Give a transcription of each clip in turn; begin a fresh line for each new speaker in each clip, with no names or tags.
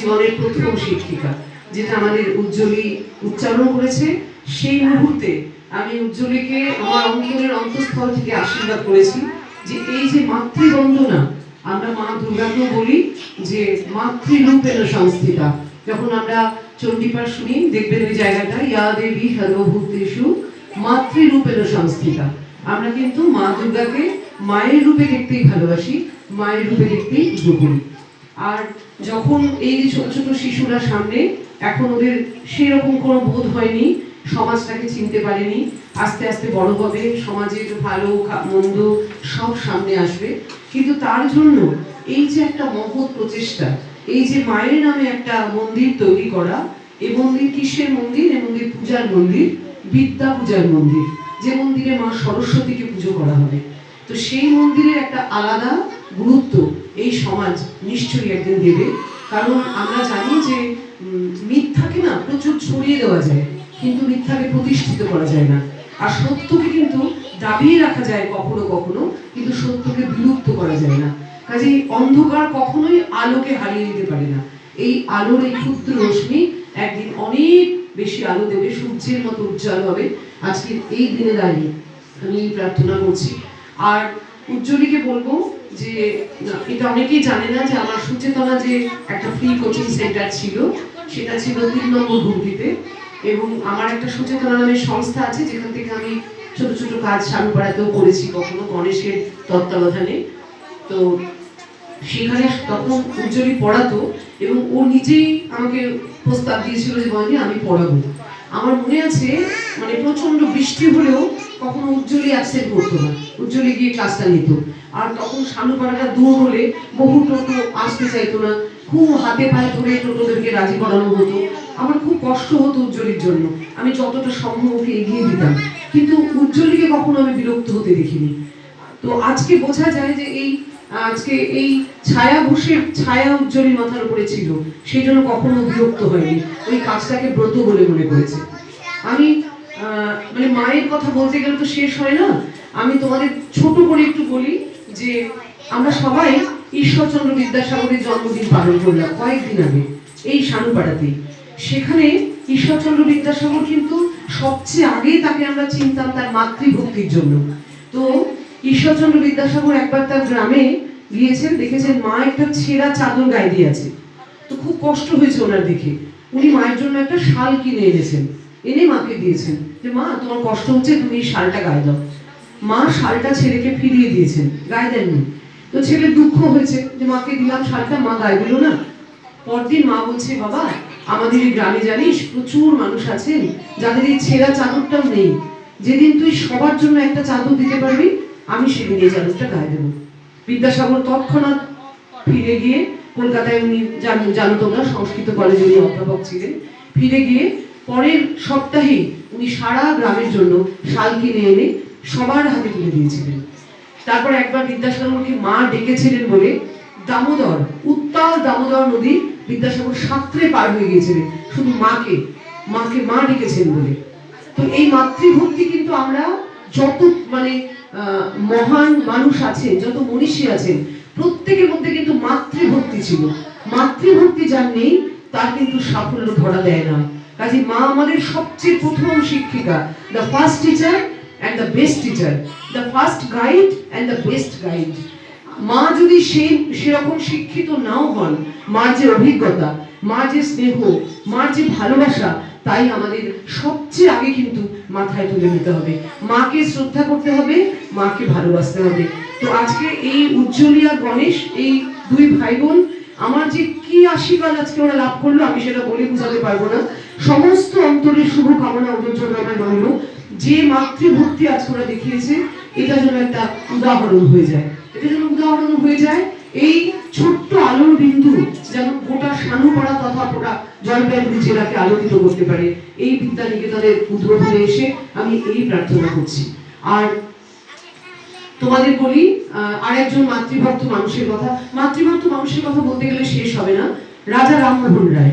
জীবনের প্রথম শিক্ষিকা, যেটা আমাদের উজ্জ্বলী উচ্চারণ করেছে, সেই মুহূর্তে আমি উজ্জ্বলীকে আমার অন্তরের অন্তঃস্থল থেকে আশীর্বাদ করেছি যে এই যে মাতৃবন্দনা, আমরা মা দুর্গাকেও বলি যে মাতৃরূপেণ সংস্থিতা। যখন আমরা চণ্ডীপাঠ শুনি, দেখবেন ওই জায়গাটা, ইয়া দেবী সর্বভূতেষু মাতৃরূপেণ সংস্থিতা। আমরা কিন্তু মা দুর্গাকে মায়ের রূপে দেখতেই ভালোবাসি, মায়ের রূপে দেখতেই পুজো করি আর যখন এই যে ছোট ছোট শিশুরা সামনে, এখন ওদের সেরকম কোনো বোধ হয়নি, সমাজটাকে চিনতে পারেনি। আস্তে আস্তে বড় হবে সমাজের ভালো মন্দ সব সামনে আসবে। কিন্তু তার জন্য এই যে একটা মহৎ প্রচেষ্টা, এই যে মায়ের নামে একটা মন্দির তৈরি করা, এই মন্দির কিসের মন্দির? এই মন্দির পূজার মন্দির, বিদ্যা পূজার মন্দির, যে মন্দিরে মা সরস্বতীকে পুজো করা হবে। তো সেই মন্দিরের একটা আলাদা গুরুত্ব এই সমাজ নিশ্চয়ই একদিন দেবে। কারণ আমরা জানি যে মিথ্যাকে না প্রচুর ছড়িয়ে দেওয়া যায়, কিন্তু মিথ্যাকে প্রতিষ্ঠিত করা যায় না। আর সত্যকে কিন্তু দাবিয়ে রাখা যায় কখনো কখনো, কিন্তু সত্যকে বিলুপ্ত করা যায় না। কাজেই অন্ধকার কখনোই আলোকে হারিয়ে দিতে পারে না। এই আলোর এই ক্ষুদ্র রশ্মি একদিন অনেক বেশি আলো দেবে, সূর্যের মতো উজ্জ্বল হবে। আজকের এই দিনে দাঁড়িয়ে আমি প্রার্থনা করছি। আর উজ্জ্বলীকে বলব যে এটা অনেকেই জানে না যে আমার সুচেতনা যে একটা ফ্রি কোচিং সেন্টার ছিল, সেটা ছিল তিন নম্বর হুগলিতে। এবং আমার একটা সুচেতনা নামের সংস্থা আছে, যেখান থেকে আমি ছোট ছোট কাজ সানুপাড়াতেও করেছি কখনো গণেশের তত্ত্বাবধানে। তো সেখানে তখন উজ্জ্বলি পড়াতো এবং ও নিজেই আমাকে প্রস্তাব দিয়েছিল যে, বয়নি, আমি পড়াবো। আমার মনে আছে মানে প্রচণ্ড বৃষ্টি হলেও কখনো উজ্জ্বলী অ্যাবসেন্ট করতো না। উজ্জ্বলী গিয়ে ক্লাসটা নিত। আর তখন সানুপাড়াটা দূর হলে বহু টোটো আসতে চাইতো না। খুব হাতে পায়ে ধরে টোটোদেরকে রাজি করানো হতো। আমার খুব কষ্ট হতো উজ্জ্বলীর জন্য। আমি যতটা সম্ভব ওকে এগিয়ে দিতাম। কিন্তু উজ্জ্বলীকে কখনো আমি বিরক্ত হতে দেখিনি। তো আজকে বোঝা যায় যে এই, আজকে এই ছায়া বসে, ছায়া উজ্জ্বলীর মাথার উপরে ছিল। সেই জন্য কখনো বিরক্ত হয়নি। ওই কাজটাকে ব্রত বলে মনে করেছে। আমি মানে মায়ের কথা বলতে গেলে তো শেষ হয় না। আমি তোমাদের ছোট করে একটু বলি যে আমরা সবাই ঈশ্বরচন্দ্র বিদ্যাসাগরের জন্মদিন পালন করলাম কয়েকদিন আগে, এই শানুপাড়াতেই সেখানে ঈশ্বরচন্দ্র বিদ্যাসাগর কিন্তু সবচেয়ে আগে তাকে আমরা চিনতাম তার মাতৃভক্তির জন্য। তো ঈশ্বরচন্দ্র বিদ্যাসাগর একবার তার গ্রামে গিয়েছেন, দেখেছেন মা একটা ছেঁড়া চাদর গায়ে দিয়ে আছে তো খুব কষ্ট হয়েছে ওনার দেখে। উনি মায়ের জন্য একটা শাল কিনে এনেছেন। এনে মাকে দিয়েছেন যে, মা, তোমার কষ্ট হচ্ছে, তুমি এই শালটা গায়ে দাও। মা শালটা ছেলেকে ফিরিয়ে দিয়েছেন, গায়ে দেননি। তো ছেলের দুঃখ হয়েছে যে, মাকে দিলাম শালটা, মা গায়ে দিল না। পরদিন মা বলছে, বাবা, আমাদের এই গ্রামে জানিস, প্রচুর মানুষ আছেন, যাদের এই ছেঁড়া চাদরটাও নেই। যেদিন তুই সবার জন্য একটা চাদর দিতে পারবি, আমি সেদিন এই চাদরটা গায়ে দেবো। বিদ্যাসাগর তৎক্ষণাৎ ফিরে গিয়ে কলকাতায় উনি জানো তোমরা, সংস্কৃত কলেজে উনি অধ্যাপক ছিলেন। ফিরে গিয়ে পরের সপ্তাহে উনি সারা গ্রামের জন্য শাল কিনে এনে সবার হাতে তুলে দিয়েছিলেন। তারপর একবার বিদ্যাসাগরকে মা ডেকেছিলেন বলে দামোদর, উত্তাল দামোদর নদী বিদ্যাসাগর সাঁতরে পার হয়ে গিয়েছিলেন। শুধু মাকে মাকে মা ডেকেছেন বলে। তো এই মাতৃভক্তি কিন্তু আমরা যত মানে মহান মানুষ আছেন, যত মনীষী আছেন, প্রত্যেকের মধ্যে কিন্তু মাতৃভক্তি ছিল। মাতৃভক্তি যার নেই তার কিন্তু সাফল্য ধরা দেয় না। কাজে মা আমাদের সবচেয়ে প্রথম শিক্ষিকা the first teacher and the best teacher the first guide and the best guide মা যদি সেই সেরকম শিক্ষিত নাও হন মার যে অভিজ্ঞতা মার যে স্নেহ মার যে ভালোবাসা, তাই আমাদের সবচেয়ে আগে কিন্তু মাথায় তুলে নিতে হবে। মাকে শ্রদ্ধা করতে হবে, মাকে ভালোবাসতে হবে। তো আজকে এই উজ্জ্বলিয়া গণেশ, এই দুই ভাই বোন আমার যে কি আশীর্বাদ আজকে ওরা লাভ করল, আমি সেটা বলে বোঝাতে পারব না। সমস্ত অন্তরের শুভ কামনা ওদের জন্য আমার রইল। যে মাতৃভক্তি আজকে ওরা দেখিয়েছে, এটা যেন একটা উদাহরণ হয়ে যায়। এটা যেন উদাহরণ হয়ে যায়, এই ছোট্ট আলোর বিন্দু যেন গোটা সানুপাড়া তথা গোটা জলপাইগুড়ি জেলাকে আলোকিত করতে পারে। এই বিদ্যা নিকেতনের উদ্বোধনে এসে আমি এই প্রার্থনা করছি। আর তোমাদের বলি আহ, আরেকজন মাতৃভক্ত মানুষের কথা। মাতৃভক্ত মানুষের কথা বলতে গেলে শেষ হবে না। রাজা রামমোহন রায়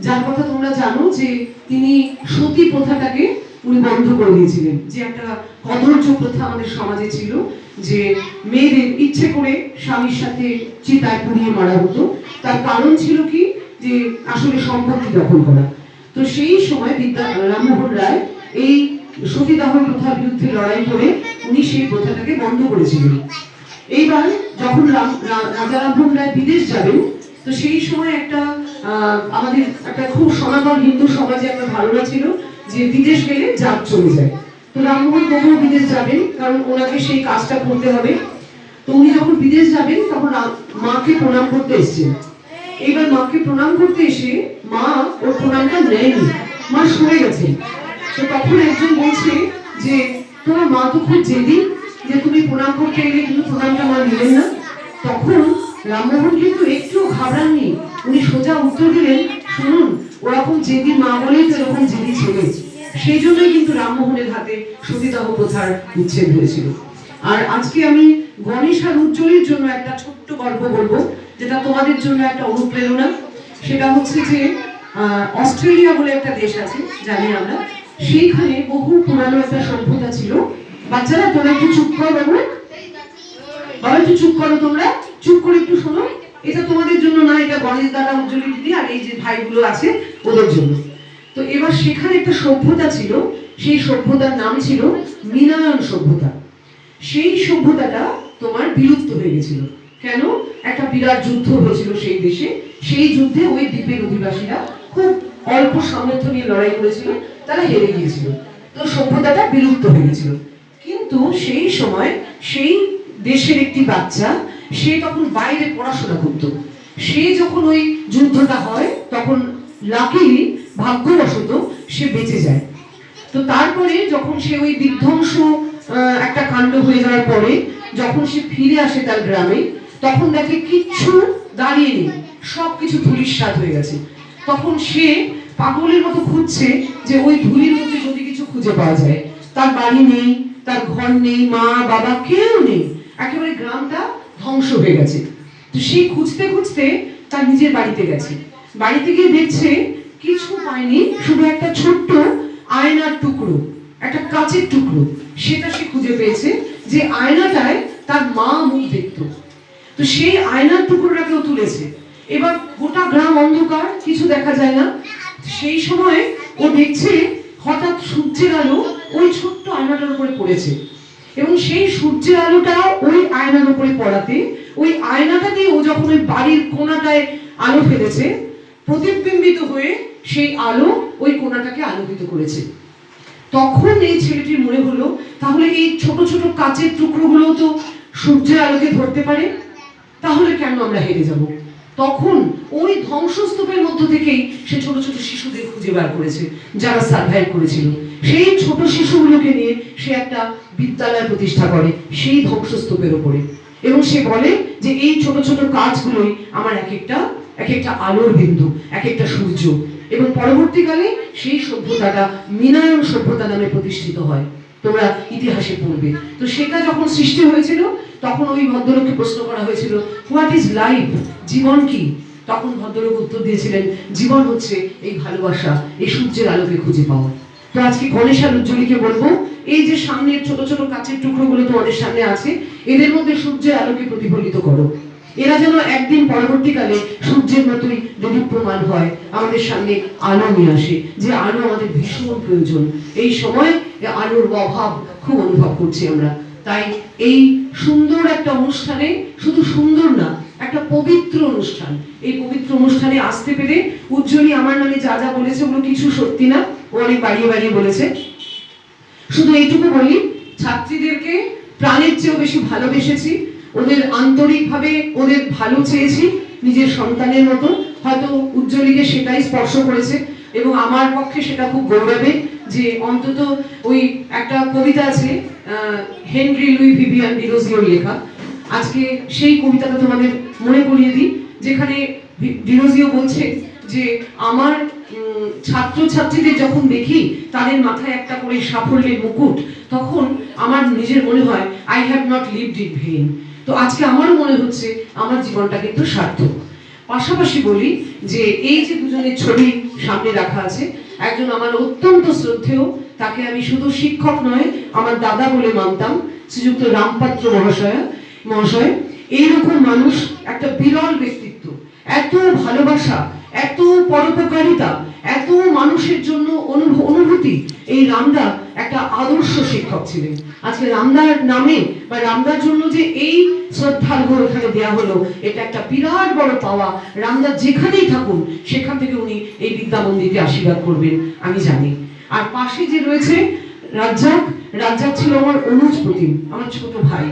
যার কথা তোমরা জানো যে তিনি সতী প্রথাটাকে উনি বন্ধ করে দিয়েছিলেন। যে একটা কদর্য প্রথা আমাদের সমাজে ছিল যে মেয়েদের ইচ্ছে করে স্বামীর সাথে চিতায় পুড়িয়ে মারা হতো। তার কারণ ছিল কি? যে আসলে সম্পত্তি দখল করা। তো সেই সময় বিদ্যা রামমোহন রায় এই সতীদাহ প্রথার বিরুদ্ধে লড়াই করে উনি সেই প্রথাটাকে বন্ধ করেছিলেন। এইবার যখন রাজা রামমোহন রায় বিদেশ যাবেন, তো সেই সময় একটা আমাদের একটা খুব সনাতন হিন্দু সমাজে একটা ধারণা ছিল যে বিদেশ গেলে জাত চলে যায়। তো রামমোহন তবুও বিদেশ যাবেন, কারণ ওনাকে সেই কাজটা করতে হবে। তো উনি যখন বিদেশ যাবেন, তখন মাকে প্রণাম করতে এসেছেন। এইবার মাকে প্রণাম করতে এসে মা ওর প্রণামটা নেয়নি। মা সরে গেছে তো তখন একজন বলছে যে, তোমার মা তো খুব জেদি যে তুমি প্রণাম করতে এলে কিন্তু প্রণামটা মা নিলেন না। তখন রামমোহন কিন্তু একটু ঘাবড়াননি। উনি সোজা উত্তর দিলেন, শুনুন, ওরকম জেদি মা বলেই তো জেদি ছেলে। সেই জন্যই কিন্তু রামমোহনের হাতে সতীদাহ প্রথার উচ্ছেদ হয়েছিল। আর আজকে আমি গণেশ আর উজ্জ্বলের জন্য একটা ছোট্ট গল্প বলব, যেটা তোমাদের জন্য একটা অনুপ্রেরণা। সেটা হচ্ছে যে অস্ট্রেলিয়া বলে একটা দেশ আছে, জানি আমরা। সেইখানে বহু পুরানো একটা সভ্যতা ছিল। বাচ্চারা, তোমরা একটু চুপ করো বাবু। বাবা, একটু চুপ করো তোমরা। চুপ করে একটু শোনো। এটা তোমাদের জন্য না, এটা গণেশ দাদা উজ্জ্বলী দিদি আর এই যে ভাইগুলো আছে, ওদের জন্য। তো এবার সেখানে একটা সভ্যতা ছিল। সেই সভ্যতার নাম ছিল মিনায়ন সভ্যতা। সেই সভ্যতাটা তোমার বিলুপ্ত হয়ে গেছিল। কেন? একটা বিরাট যুদ্ধ হয়েছিল সেই দেশে। সেই যুদ্ধে ওই দ্বীপের অধিবাসীরা খুব অল্প সামর্থ্য নিয়ে লড়াই করেছিল। তারা হেরে গিয়েছিল। তো সভ্যতাটা বিলুপ্ত হয়ে গেছিল। কিন্তু সেই সময় সেই দেশের একটি বাচ্চা, সে তখন বাইরে পড়াশোনা করতো। সে যখন ওই যুদ্ধটা হয়, তখন লাকিলি ভাগ্যবশত সে বেঁচে যায়। তো তারপরে যখন সে ওই বিধ্বংস একটা কাণ্ড হয়ে যাওয়ার পরে যখন সে ফিরে আসে তার গ্রামে, তখন দেখে কিচ্ছু দাঁড়িয়ে নেই। সব কিছু ধুলির স্বাদ হয়ে গেছে। তখন সে পাগলের মতো খুঁজছে যে ওই ধুলির মধ্যে যদি কিছু খুঁজে পাওয়া যায়। তার বাড়ি নেই, তার ঘর নেই, মা, বাবা কেউ নেই। একেবারে গ্রামটা ধ্বংস হয়ে গেছে। তো সে খুঁজতে খুঁজতে তার নিজের বাড়িতে গেছে। বাড়িতে গিয়ে দেখছে কিছু পায়নি, শুধু একটা ছোট্ট আয়নার টুকরো, একটা কাচের টুকরো। সেটা সে খুঁজে পেয়েছে যে আয়নাটায় তার মা মুখ দেখতো। তো সেই আয়নার টুকরোটাকেও তুলেছে। এবার গোটা গ্রাম অন্ধকার, কিছু দেখা যায় না। সেই সময় ও দেখছে হঠাৎ সূর্যের আলো ওই ছোট্ট আয়নাটার উপরে পড়েছে। এবং সেই সূর্যের আলোটা ওই আয়নার উপরে পড়াতে, ওই আয়নাটাতে ও যখন ওই বাড়ির কোনাটায় আলো ফেলেছে, প্রতিবিম্বিত হয়ে সেই আলো ওই কোনাটাকে আলোকিত করেছে। তখন এই ছেলেটির মনে হলো, তাহলে এই ছোট ছোট কাচের টুকরোগুলো তো সূর্যের আলোকে ধরতে পারে, তাহলে কেন আমরা হেরে যাব? তখন ওই ধ্বংসস্তূপের মধ্য থেকেই সে ছোট ছোট শিশুদের খুঁজে বার করেছে, যারা সার্ভাইভ করেছিল। সেই ছোট শিশুগুলোকে নিয়ে সে একটা বিদ্যালয় প্রতিষ্ঠা করে সেই ধ্বংসস্তূপের উপরে এবং সে বলে যে, এই ছোট ছোট কাজগুলোই আমার এক একটা এক একটা আলোর বিন্দু, এক একটা সূর্য। এবং পরবর্তীকালে সেই সভ্যতাটা মিনায়ন সভ্যতা নামে প্রতিষ্ঠিত হয়। তোমরা ইতিহাসে পড়বে। তো সেটা যখন সৃষ্টি হয়েছিল, তখন ওই ভদ্রলোককে প্রশ্ন করা হয়েছিল হোয়াট ইজ লাইফ জীবন কি? তখন ভদ্রলোক উত্তর দিয়েছিলেন, জীবন হচ্ছে এই ভালোবাসা, এই সূর্যের আলোকে খুঁজে পাওয়া। তো আজকে গণেশ আর উজ্জ্বলীকে বলব, এই যে সামনের ছোট ছোট কাচের টুকরোগুলো তোমাদের সামনে আছে, এদের মধ্যে সূর্যের আলোকে প্রতিফলিত করো। এরা যেন একদিন পরবর্তীকালে সূর্যের মতোই প্রমাণ হয়, আমাদের সামনে আলো নিয়ে আসে, যে আলো আমাদের ভীষণ প্রয়োজন। এই সময় এ আলোর অভাব খুব অনুভব করছি আমরা। তাই এই সুন্দর একটা অনুষ্ঠানে শুধু সুন্দর না, একটা পবিত্র অনুষ্ঠান। এই পবিত্র অনুষ্ঠানে আসতে পেরে উজ্জ্বলী আমার নামে যা যা বলেছে, ওগুলো কিছু সত্যি না, ও অনেক বাড়িয়ে বাড়িয়ে বলেছে। শুধু এইটুকু বলি, ছাত্রীদেরকে প্রাণের চেয়েও বেশি ভালোবেসেছি, ওদের আন্তরিকভাবে ওদের ভালো চেয়েছি, নিজের সন্তানের মতো। হয়তো উজ্জ্বলীকে সেটাই স্পর্শ করেছে এবং আমার পক্ষে সেটা খুব গৌরবের। যে অন্তত ওই একটা কবিতা আছে হেনরি লুই ভিভিয়ান ডিরোজিওর লেখা। আজকে সেই কবিতাটা তোমাদের মনে করিয়ে দিই যেখানে ডিরোজিও বলছে যে আমার উম, ছাত্রছাত্রীদের যখন দেখি তাদের মাথায় একটা করে সাফল্যের মুকুট তখন আমার নিজের মনে হয় I have not lived in vain তো আজকে আমারও মনে হচ্ছে আমার জীবনটা কিন্তু সার্থক। পাশাপাশি বলি যে এই যে দুজনের ছবি সামনে রাখা আছে একজন আমার অত্যন্ত শ্রদ্ধেয়, তাকে আমি শুধু শিক্ষক নয়, আমার দাদা বলে মানতাম, শ্রীযুক্ত রামপাত্র মহাশয় মহাশয়। এইরকম মানুষ, একটা বিরল ব্যক্তিত্ব। এত ভালোবাসা, এত পরোপকারিতা, এত মানুষের জন্য অনুভ- অনুভূতি। এই রামদা একটা আদর্শ শিক্ষক ছিলেন। আজকে রামদার নামে বা রামদার জন্য যে এই শ্রদ্ধার্ঘ এখানে দেওয়া হলো, এটা একটা বিরাট বড় পাওয়া। রামদা যেখানেই থাকুন, সেখান থেকে উনি এই বিদ্যা মন্দিরকে আশীর্বাদ করবেন, আমি জানি। আর পাশে যে রয়েছে রাজ্জাক রাজ্জাক ছিল আমার অনুজ প্রতিম, আমার ছোট ভাই।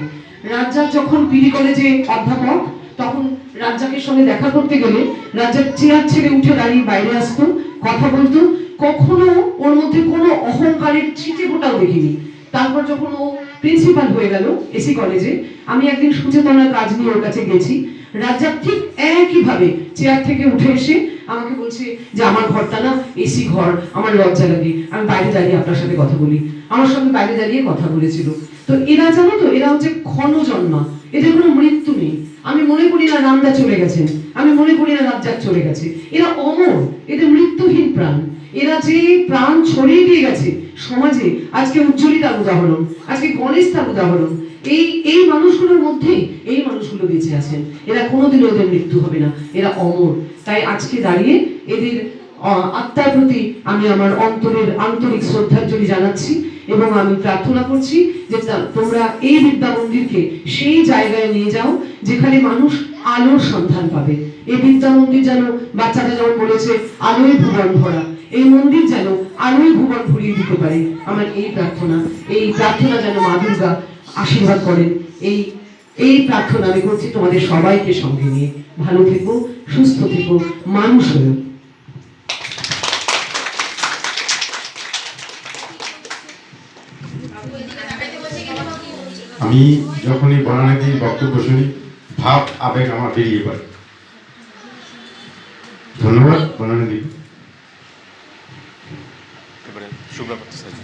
রাজ্জাক যখন পিডি কলেজে অধ্যাপক, তখন রাজ্জাকের সঙ্গে দেখা করতে গেলে রাজ্জাক চেয়ার ছেড়ে উঠে দাঁড়িয়ে বাইরে আসতো, কথা বলতো কখনো ওর মধ্যে কোনো অহংকারের ছিটে ফোটাও দেখিনি। তারপর যখন ও প্রিন্সিপাল হয়ে গেল এসি কলেজে আমি একদিন সুচেতনার কাজ নিয়ে ওর কাছে গেছি। রাজ্জাক ঠিক একইভাবে চেয়ার থেকে উঠে এসে আমাকে বলছে যে, আমার ঘরটা না এসি ঘর, আমার লজ্জা লাগে। আমি বাইরে দাঁড়িয়ে আপনার সাথে কথা বলি। আমার সঙ্গে বাইরে দাঁড়িয়ে কথা বলেছিল। তো এরা জানো তো, এরা হচ্ছে ক্ষণ জন্মা এদের কোনো মৃত্যু নেই। আমি মনে করি না রামদা চলে গেছেন। আমি মনে করি না রাজ্জাক চলে গেছে। এরা অমর। এদের মৃত্যুহীন প্রাণ। এরা যে প্রাণ ছড়িয়ে দিয়ে গেছে সমাজে। আজকে উজ্জ্বলী তার উদাহরণ, আজকে গণেশ তার উদাহরণ। এই এই মানুষগুলোর মধ্যেই এই মানুষগুলো বেঁচে আছেন। এরা কোনোদিনও ওদের মৃত্যু হবে না। এরা অমর। তাই আজকে দাঁড়িয়ে এদের আত্মার প্রতি আমি আমার অন্তরের আন্তরিক শ্রদ্ধাঞ্জলি জানাচ্ছি এবং আমি প্রার্থনা করছি যে তোমরা এই বিদ্যা মন্দিরকে সেই জায়গায় নিয়ে যাও যেখানে মানুষ আলোর সন্ধান পাবে। এই বিদ্যা মন্দির যেন বাচ্চাটা যেমন বলেছে, আলোয় ভুবন ভরা। এই মন্দির যেন আলোয় ভুবন ভরিয়ে দিতে পারে। আমার এই প্রার্থনা এই প্রার্থনা যেন মা দুর্গা আশীর্বাদ করেন। এই এই প্রার্থনা আমি করছি তোমাদের সবাইকে সঙ্গে নিয়ে। ভালো থেকো, সুস্থ থেকো, মানুষ হয়েও
আমি যখনই বনানীদির বক্তব্য শুনি, ভাব, আবেগ আমার বেরিয়ে পড়ে। ধন্যবাদ বনানীদি
এবারে শুভ্রা করতে চাইছি